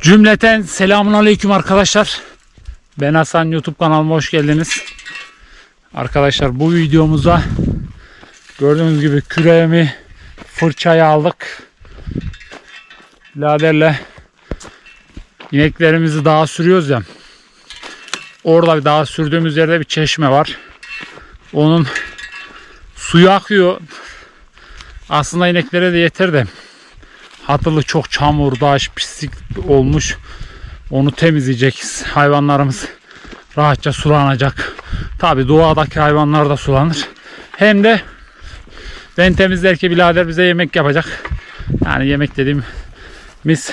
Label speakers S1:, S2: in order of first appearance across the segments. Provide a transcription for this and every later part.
S1: Cümleten selamun aleyküm arkadaşlar. Ben Hasan YouTube kanalıma hoş geldiniz. Arkadaşlar bu videomuza gördüğünüz gibi küreğimi fırçayı aldık. Biraderle ineklerimizi dağa sürüyoruz ya. Orada bir dağa sürdüğümüz yerde bir çeşme var. Onun suyu akıyor. Aslında ineklere de yeter de Hatılı çok çamur, taş, pislik olmuş. Onu temizleyecek hayvanlarımız rahatça sulanacak. Tabi doğadaki hayvanlar da sulanır. Hem de ben temizlerken birader bize yemek yapacak. Yani yemek dediğim biz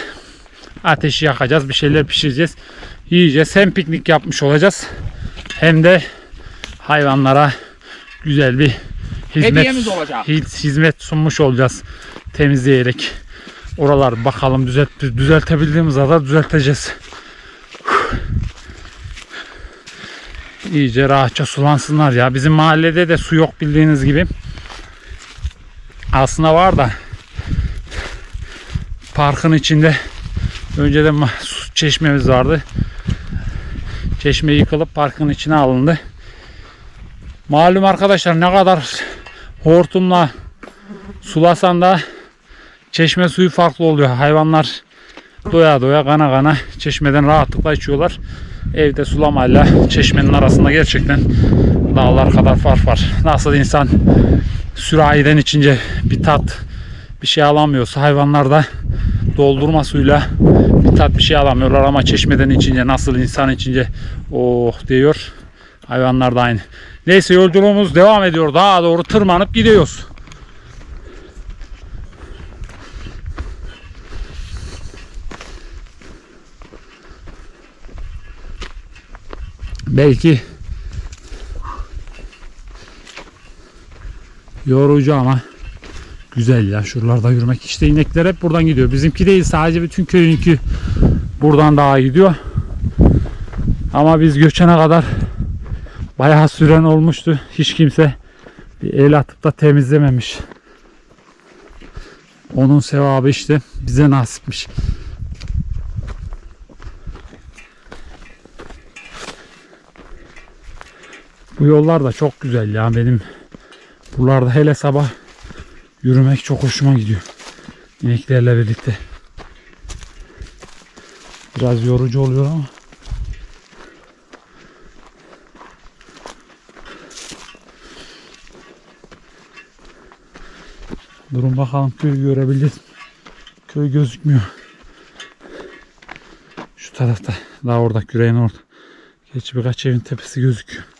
S1: ateşi yakacağız, bir şeyler pişireceğiz, yiyeceğiz. Hem piknik yapmış olacağız hem de hayvanlara güzel bir hizmet,
S2: olacak.
S1: hizmet sunmuş olacağız temizleyerek. Oralar bakalım düzelt, düzeltebildiğimiz kadar düzelteceğiz. İyice rahatça sulansınlar ya. Bizim mahallede de su yok bildiğiniz gibi. Aslında var da parkın içinde önceden su çeşmemiz vardı. Çeşme yıkılıp parkın içine alındı. Malum arkadaşlar ne kadar hortumla sulasan da çeşme suyu farklı oluyor. Hayvanlar doya doya kana kana çeşmeden rahatlıkla içiyorlar. Evde sulamayla çeşmenin arasında gerçekten dağlar kadar fark var. Nasıl insan sürahiden içince bir tat bir şey alamıyorsa hayvanlar da doldurma suyla bir tat bir şey alamıyorlar ama çeşmeden içince nasıl insan içince oh diyor. Hayvanlar da aynı. Neyse yolculuğumuz devam ediyor. Daha doğru tırmanıp gidiyoruz. Belki yorucu ama güzel ya şuralarda yürümek. İşte inekler hep buradan gidiyor. Bizimki değil sadece bütün köyünki buradan daha gidiyor. Ama biz göçene kadar bayağı süren olmuştu. Hiç kimse bir el atıp da temizlememiş. Onun sevabı işte bize nasipmiş. Bu yollar da çok güzel ya benim. Buralarda hele sabah yürümek çok hoşuma gidiyor. İneklerle birlikte. Biraz yorucu oluyor ama. Durun bakalım köyü görebiliriz. Köy gözükmüyor. Şu tarafta. Daha orada küreğin orada. Geç birkaç evin tepesi gözüküyor.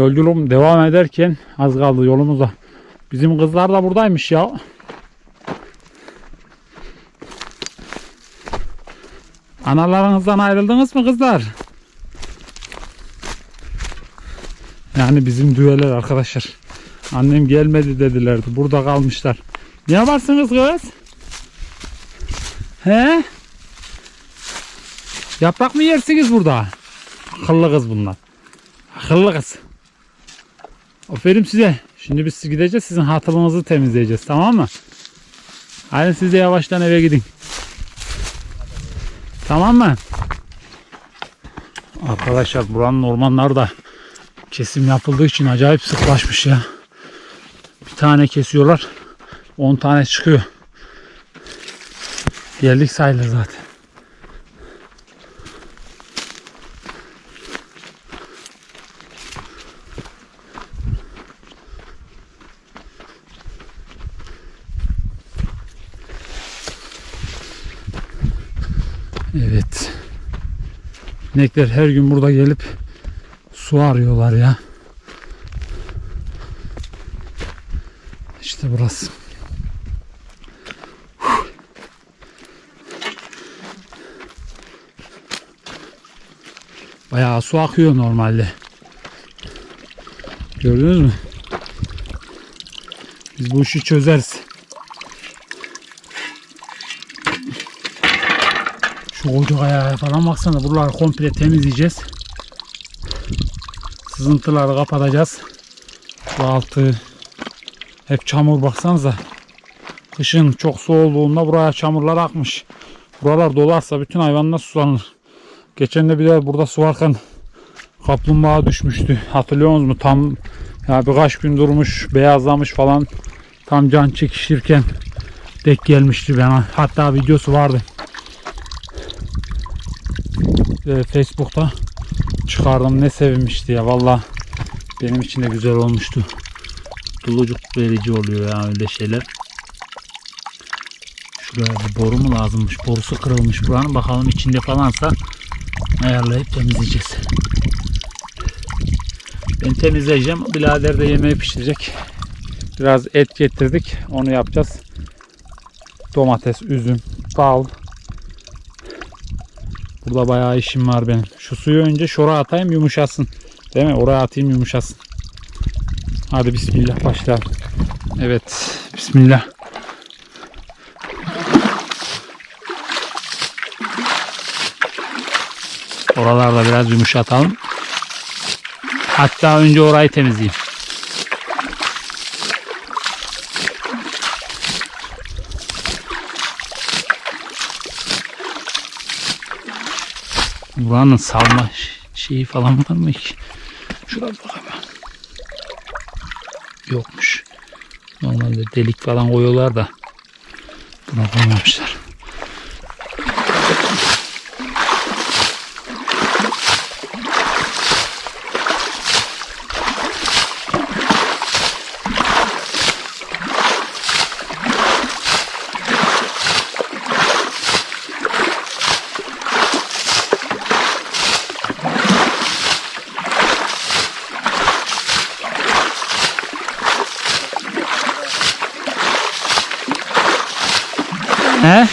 S1: Yolculuğum devam ederken az kaldı yolumuzda. Bizim kızlar da buradaymış ya. Analarınızdan ayrıldınız mı kızlar? Yani bizim düveler arkadaşlar. Annem gelmedi dedilerdi. Burada kalmışlar. Ne yaparsınız kız? He? Yaprak mı yersiniz burada? Akıllı kız bunlar. Akıllı kız. Aferin size. Şimdi biz gideceğiz. Sizin hatırınızı temizleyeceğiz. Tamam mı? Hadi siz de yavaştan eve gidin. Tamam mı? Arkadaşlar buranın ormanları da kesim yapıldığı için acayip sıklaşmış ya. Bir tane kesiyorlar. 10 tane çıkıyor. Geldik sayılır zaten. Evet. İnekler her gün burada gelip su arıyorlar ya. İşte burası. Bayağı su akıyor normalde. Gördünüz mü? Biz bu işi çözeriz. Şu koca ayağa falan baksana. Buraları komple temizleyeceğiz. Sızıntıları kapatacağız. Bu altı hep çamur baksanıza. Kışın çok soğuduğunda buraya çamurlar akmış. Buralar dolarsa bütün hayvanlar sulanır. Geçen de bir de burada su varken kaplumbağa düşmüştü. Hatırlıyor musunuz? Tam ya birkaç gün durmuş, beyazlamış falan. Tam can çekişirken denk gelmişti bana. Hatta videosu vardı. Ee, Facebook'ta çıkardım ne sevinmişti ya valla benim için de güzel olmuştu. Dulucuk verici oluyor ya öyle şeyler. Şuraya bir boru mu lazımmış? Borusu kırılmış buranın. Bakalım içinde falansa ayarlayıp temizleyeceğiz. Ben temizleyeceğim. Birader de yemeği pişirecek. Biraz et getirdik. Onu yapacağız. Domates, üzüm, bal. Burada bayağı işim var benim. Şu suyu önce şora atayım yumuşasın. Değil mi? Oraya atayım yumuşasın. Hadi bismillah başlayalım. Evet. Bismillah. Oralarda biraz yumuşatalım. Hatta önce orayı temizleyeyim. Buranın salma şeyi falan var mı ki? Şuraya bakalım. Yokmuş. Normalde delik falan koyuyorlar da buna koymamışlar. He?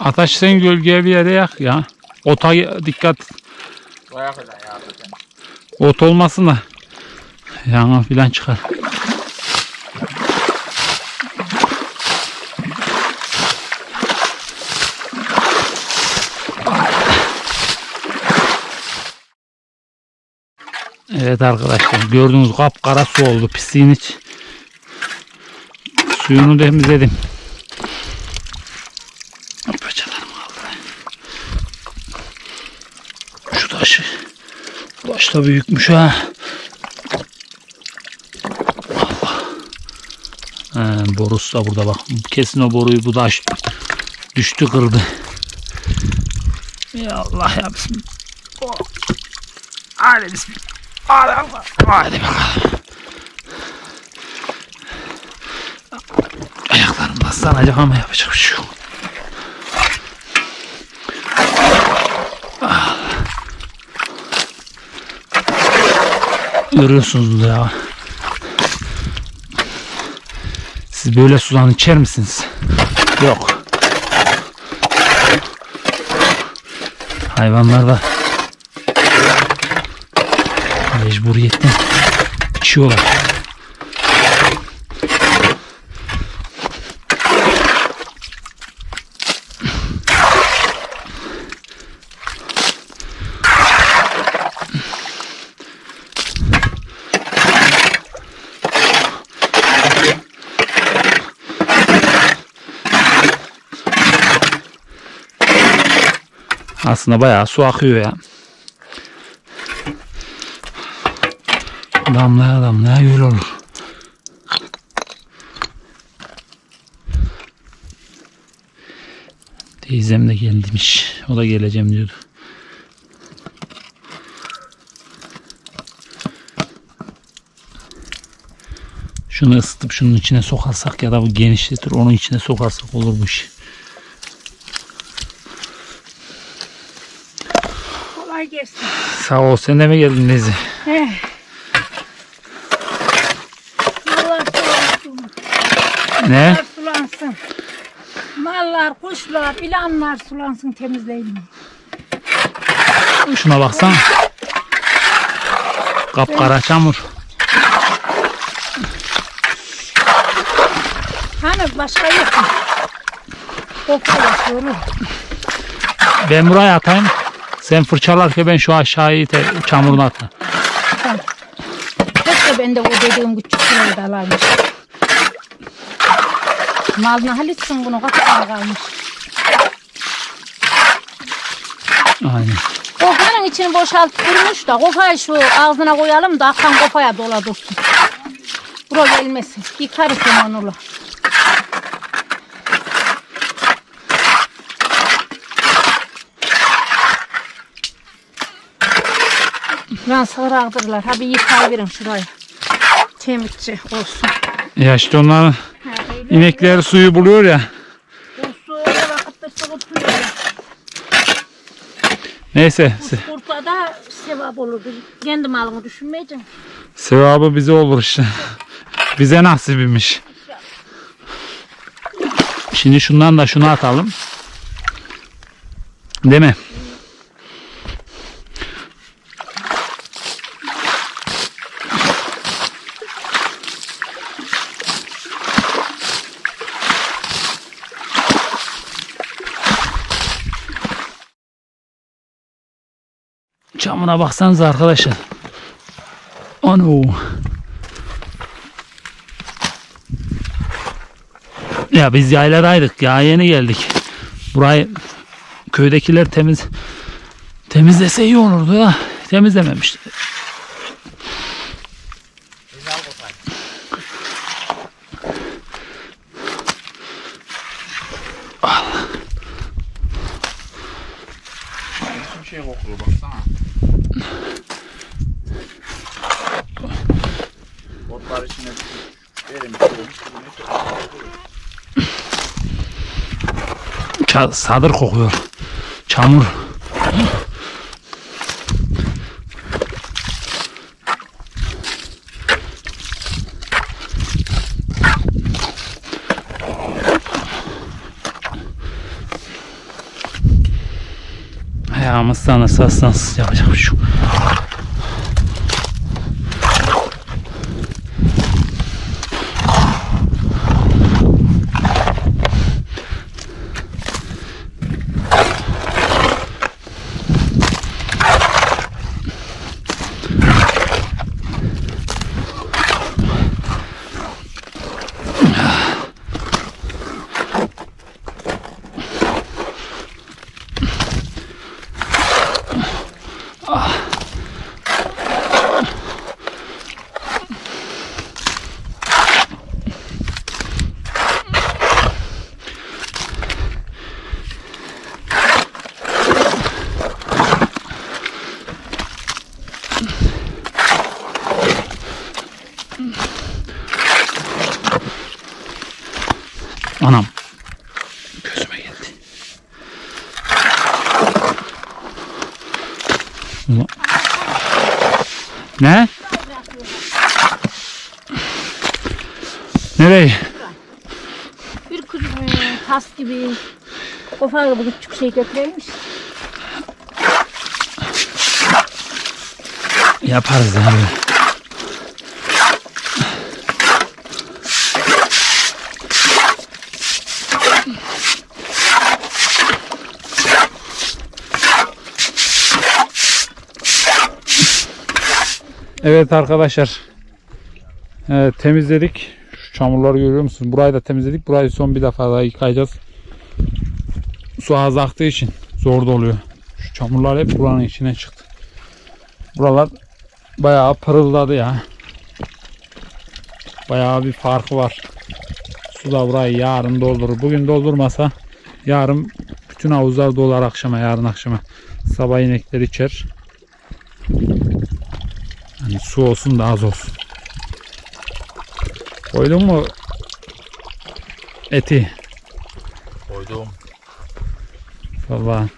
S1: Ataş sen gölgeye bir yere yak ya. Ota dikkat.
S2: Bayağı kadar ya.
S1: Ot olmasın da. Yangın filan çıkar. Evet arkadaşlar gördüğünüz kapkara su oldu pisliğin iç. Suyunu temizledim. Paçalarım kaldı. Şu taşı. Bu taş da büyükmüş ha. Allah. He, borusu da burada bak. Kesin o boruyu bu taş düştü kırdı. Ya Allah ya bismillah. Oh. Hadi bismillah. Hadi Allah. Hadi bakalım. Ayaklarım baslanacak ama yapacak bir şey yok. Görüyorsunuz ya. Siz böyle sudan içer misiniz? Yok. Hayvanlar da mecburiyetten içiyorlar. Aslında bayağı su akıyor ya. Damlaya damlaya göl olur. Teyzem de gelmiş. O da geleceğim diyordu. Şunu ısıtıp şunun içine sokarsak ya da bu genişletir onun içine sokarsak olur bu iş.
S3: Kolay gelsin.
S1: Sağ ol. Sen de mi geldin Nezi?
S3: He. Allah sulansın.
S1: Ne?
S3: Mallar sulansın. Mallar, kuşlar, ilanlar sulansın temizleyin.
S1: Şuna baksana. Kapkara çamur.
S3: Hani başka yok mu? Koku yapıyorum.
S1: Ben buraya atayım. Sen fırçalarken ben şu aşağıyı te, çamuruna atayım.
S3: Keşke ben de o dediğim küçük şurayı da alaymış. Malını halitsin bunu kaç tane kalmış.
S1: Aynen.
S3: Kofanın içini boşaltıp durmuş da kofayı şu ağzına koyalım da akan kofaya dola dursun. Bura gelmesin. Yıkarız onu. Lan sığır ağdırlar. Ha bir yıkayıverin şurayı. Temizce olsun.
S1: Ya işte
S3: öyle.
S1: inekleri suyu buluyor ya.
S3: Bu su vakitte soğutuyor.
S1: Neyse se-
S3: Kurta da sevap olurdu. Kendi malını düşünmeyeceksin.
S1: sevabı bize olur işte. Bize nasibiymiş. Şimdi şundan da şunu atalım. Değil mi? Çamına baksanıza arkadaşlar. Ano. Ya biz yayladaydık. Ya yeni geldik. Burayı köydekiler temiz temizlese iyi olurdu ya. Temizlememişler.
S2: Bir şey kokuyor baksana. Otlar içine verin.
S1: Ça- sadır kokuyor. Çamur. Ayağımız sana sassans yapacak bir şey yok. Anam. Gözüme geldi. Ulan. Ne? Nereye?
S3: Bir küçük e, tas gibi kofa gibi küçük şey götüreymiş.
S1: Yaparız ya böyle. Evet arkadaşlar. Evet, temizledik. Şu çamurları görüyor musunuz? Burayı da temizledik. Burayı son bir defa daha yıkayacağız. Su az aktığı için zor da oluyor. Şu çamurlar hep buranın içine çıktı. Buralar bayağı pırıldadı ya. Bayağı bir farkı var. Su da burayı yarın doldurur. Bugün doldurmasa yarın bütün havuzlar dolar akşama yarın akşama. Sabah inekler içer. Hani su olsun da az olsun. Koydun mu eti?
S2: Koydum.
S1: Valla.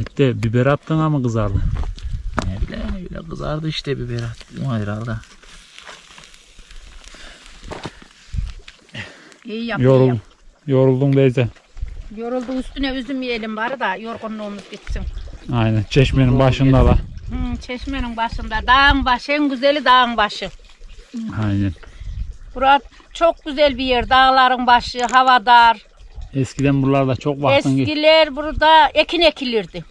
S1: Ette biber attın ama kızardı.
S2: Ne bileyim öyle kızardı işte biber attım herhalde.
S3: İyi yap.
S1: Yorul,
S3: iyi yap.
S1: yoruldum teyze.
S3: Yoruldu üstüne üzüm yiyelim bari da yorgunluğumuz gitsin.
S1: Aynen. Çeşmenin başında da.
S3: Hı, çeşmenin başında. Dağın başı en güzeli dağın başı.
S1: Aynen.
S3: Burası çok güzel bir yer. Dağların başı, hava dar.
S1: Eskiden buralarda çok baktın ki.
S3: Eskiler burada ekin ekilirdi.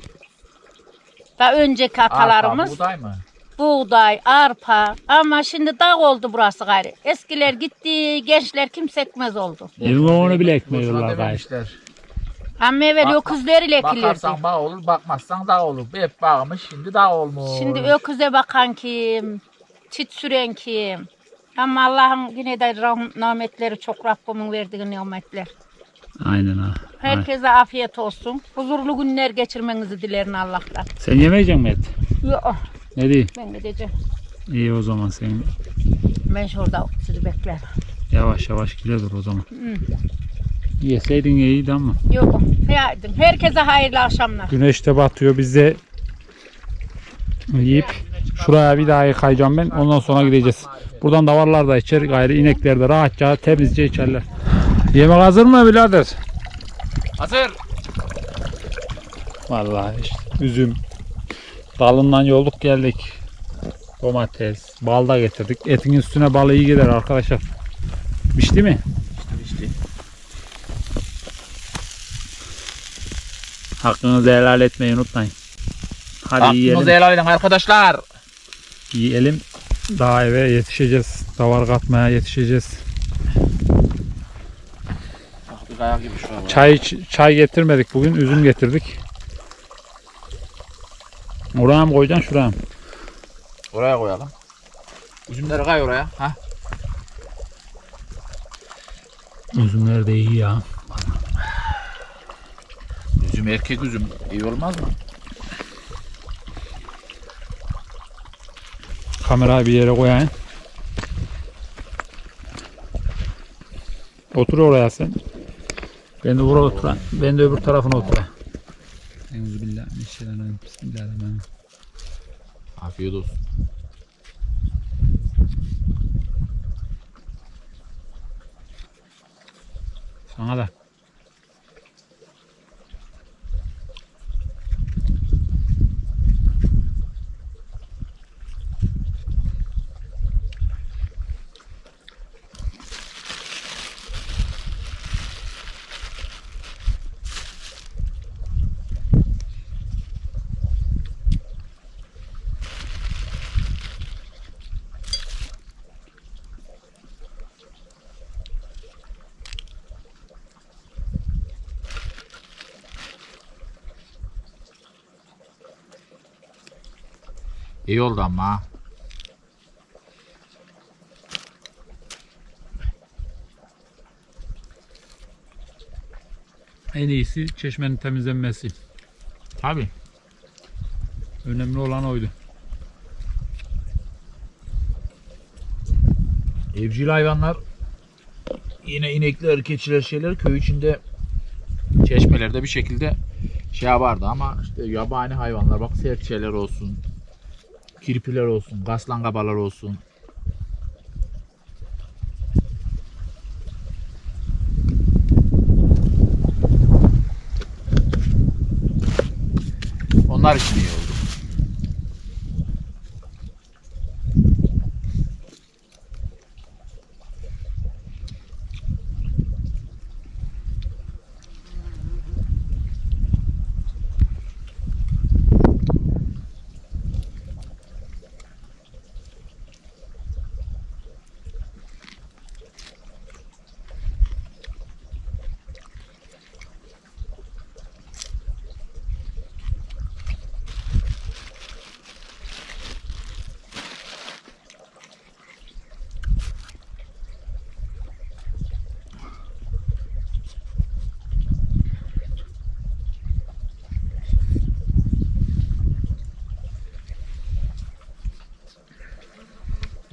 S3: Daha önceki atalarımız
S2: Arpa, buğday mı?
S3: buğday, arpa ama şimdi dağ oldu burası gayrı. Eskiler gitti, gençler kimse ekmez oldu.
S1: Evime onu bile ekmiyorlar
S2: dememişler.
S3: Ama evvel
S2: Bak-
S3: öküzleriyle ekilirdi.
S2: Bakarsan bağ olur, bakmazsan dağ olur. Hep bağmış, şimdi dağ olmuş.
S3: Şimdi öküze bakan kim? Çit süren kim? Ama Allah'ın yine de rah- nimetleri çok Rabbimin verdiği nimetler.
S1: Aynen ha.
S3: Herkese afiyet olsun. Huzurlu günler geçirmenizi dilerim Allah'tan.
S1: Sen yemeyecek misin et?
S3: Yok
S1: Ne diyeyim?
S3: ben gideceğim.
S1: İyi o zaman sen
S3: Ben şurada sizi beklerim.
S1: yavaş yavaş gile dur o zaman.
S3: Hı.
S1: Yeseydin iyiydi ama.
S3: Yok. Haydi. Herkese hayırlı akşamlar.
S1: Güneş de batıyor. Biz de yiyip şuraya bir daha yıkayacağım ben. Ondan sonra gideceğiz. Buradan davarlar da içer. Gayrı inekler de rahatça temizce içerler. Yemek hazır mı birader?
S2: Hazır.
S1: Vallahi işte üzüm. Dalından yolduk geldik. Domates, bal da getirdik. Etin üstüne bal iyi gider arkadaşlar. Pişti mi?
S2: İşte, işte.
S1: Hakkınızı helal etmeyi unutmayın. Hadi yiyelim.
S2: Aklınızı helal edin arkadaşlar.
S1: Yiyelim. Daha eve yetişeceğiz. Davar katmaya yetişeceğiz.
S2: Bak gibi bak.
S1: Çay çay getirmedik bugün. Üzüm getirdik. Oraya mı koyacaksın şuraya mı?
S2: Oraya koyalım. Üzümleri kay oraya. Ha?
S1: Üzümler de iyi ya.
S2: Üzüm erkek üzüm. iyi olmaz mı?
S1: Kamerayı bir yere koyayım. Otur oraya sen. Ben de buraya oturayım. Ben de öbür tarafına oturayım. Euzubillahimineşşeytanirracim. Bismillahirrahmanirrahim.
S2: Afiyet olsun.
S1: Sana da.
S2: İyi oldu ama.
S1: En iyisi çeşmenin temizlenmesi.
S2: Tabii.
S1: Önemli olan oydu.
S2: Evcil hayvanlar yine inekler, keçiler şeyler köy içinde çeşmelerde bir şekilde şey vardı ama işte yabani hayvanlar bak serçeler olsun, kirpiler olsun, kaslangabalar olsun. Onlar için iyi oldu.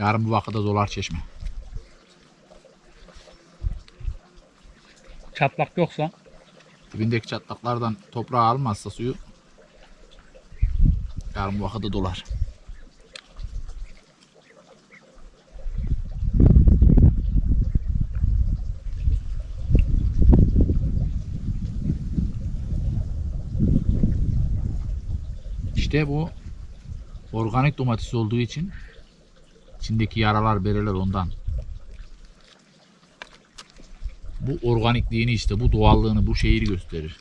S2: Yarın bu vakıda dolar çeşme.
S1: Çatlak yoksa
S2: Dibindeki çatlaklardan toprağı almazsa suyu yarın bu vakıda dolar. İşte bu organik domates olduğu için içindeki yaralar bereler ondan. Bu organikliğini işte, bu doğallığını, bu şehri gösterir.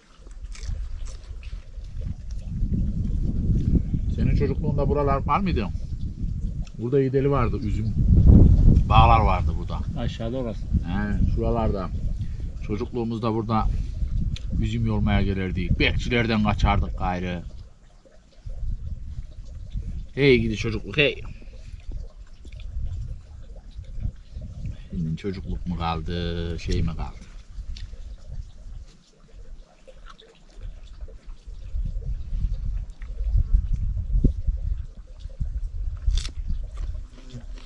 S2: Senin çocukluğunda buralar var mıydı? Burada yedeli vardı, üzüm bağlar vardı burada.
S1: Aşağıda orası.
S2: He, şuralarda. Çocukluğumuzda burada üzüm yolmaya gelirdik. Bekçilerden kaçardık gayrı. Hey gidi çocukluk hey. Çocukluk mu kaldı, şey mi kaldı?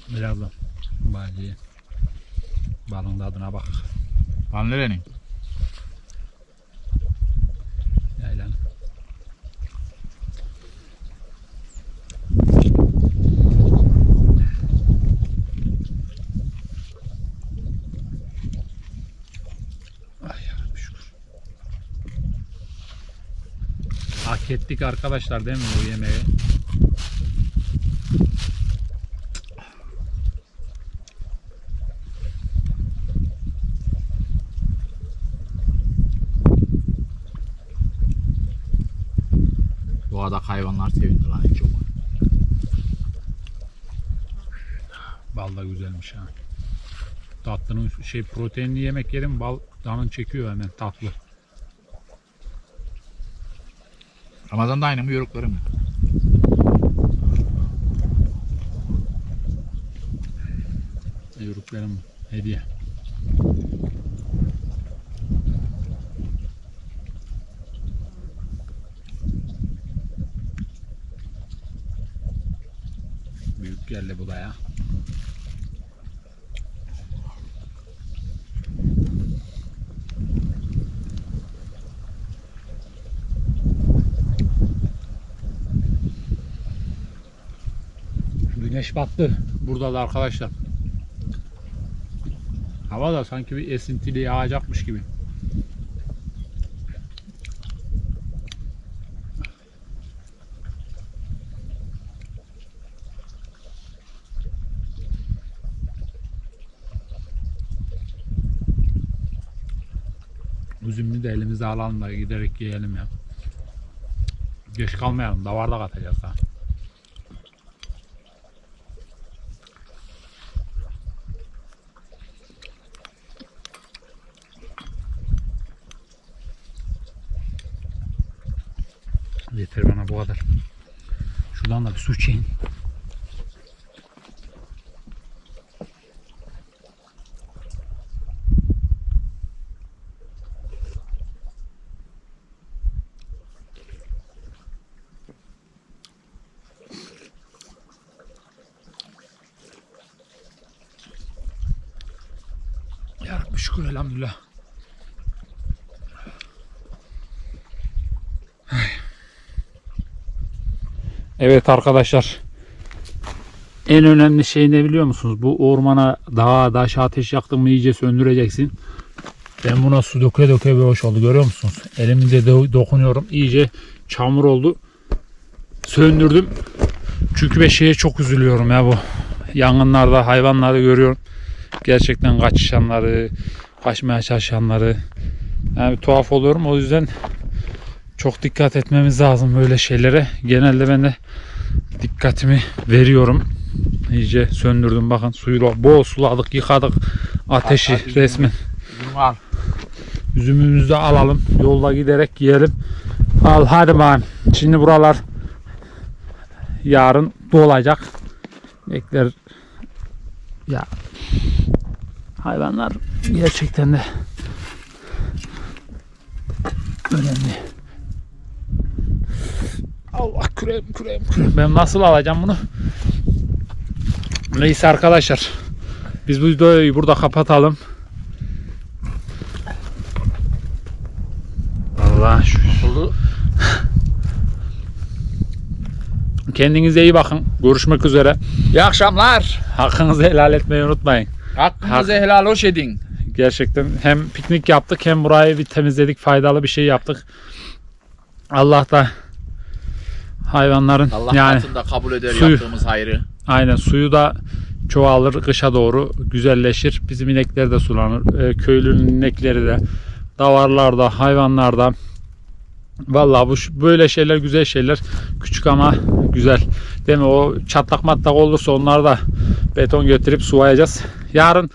S1: Biraz da bence balın tadına bak.
S2: Lan nerenin?
S1: Ettik arkadaşlar değil mi bu yemeği?
S2: Doğadaki hayvanlar sevindi lan çok.
S1: Bal da güzelmiş ha. Tatlının şey proteinli yemek yedim bal canın çekiyor hemen tatlı.
S2: Ramazan'da aynı mı yörükleri mi?
S1: Yörüklerim hediye. Büyük geldi bu da ya. Güneş battı burada da arkadaşlar. Hava da sanki bir esintili yağacakmış gibi. Üzümünü de elimize alalım da giderek yiyelim ya. Geç kalmayalım. Davarda katacağız ha. Yeter bana bu kadar. Şuradan da bir su içeyim. Ya Rabbi şükür elhamdülillah. Evet arkadaşlar. En önemli şey ne biliyor musunuz? Bu ormana dağa, daş, ateş yaktın mı iyice söndüreceksin. Ben buna su döke döke bir hoş oldu. Görüyor musunuz? Elimde do- dokunuyorum. İyice çamur oldu. Söndürdüm. Çünkü ben şeye çok üzülüyorum ya bu. Yangınlarda hayvanları görüyorum. Gerçekten kaçışanları, kaçmaya çalışanları. Yani tuhaf oluyorum. O yüzden çok dikkat etmemiz lazım böyle şeylere. Genelde ben de dikkatimi veriyorum. İyice söndürdüm bakın suyu bol suladık yıkadık ateşi
S2: Hadi, hadi,
S1: resmen.
S2: Üzüm al.
S1: Üzümümüzü de alalım yolda giderek yiyelim. Al hadi bakalım. Şimdi buralar yarın dolacak. Bekler ya hayvanlar gerçekten de önemli. Allah kürem kürem kürem. Ben nasıl alacağım bunu? Neyse arkadaşlar. Biz bu videoyu burada kapatalım. Allah şu.
S2: Oldu.
S1: Kendinize iyi bakın. Görüşmek üzere.
S2: İyi akşamlar.
S1: Hakkınızı helal etmeyi unutmayın.
S2: Hakkınızı helal hoş edin.
S1: Gerçekten hem piknik yaptık hem burayı bir temizledik. Faydalı bir şey yaptık. Allah da hayvanların
S2: Allah
S1: yani
S2: katında kabul eder
S1: suyu-
S2: yaptığımız hayrı.
S1: aynen suyu da çoğalır kışa doğru güzelleşir. Bizim inekler de sulanır. E, köylünün inekleri de davarlarda, hayvanlarda. Vallahi bu böyle şeyler güzel şeyler. Küçük ama güzel. Değil mi? O çatlak matlak olursa onları da beton götürüp sulayacağız. Yarın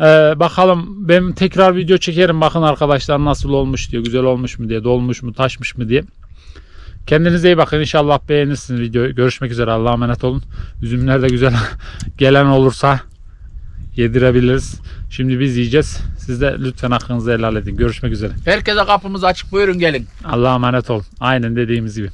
S1: e, bakalım ben tekrar video çekerim. Bakın arkadaşlar nasıl olmuş diye. Güzel olmuş mu diye. Dolmuş mu taşmış mı diye. Kendinize iyi bakın. İnşallah beğenirsiniz videoyu. Görüşmek üzere. Allah'a emanet olun. Üzümler de güzel gelen olursa yedirebiliriz. Şimdi biz yiyeceğiz. Siz de lütfen hakkınızı helal edin. Görüşmek üzere.
S2: Herkese kapımız açık buyurun gelin.
S1: Allah'a emanet olun. Aynen dediğimiz gibi.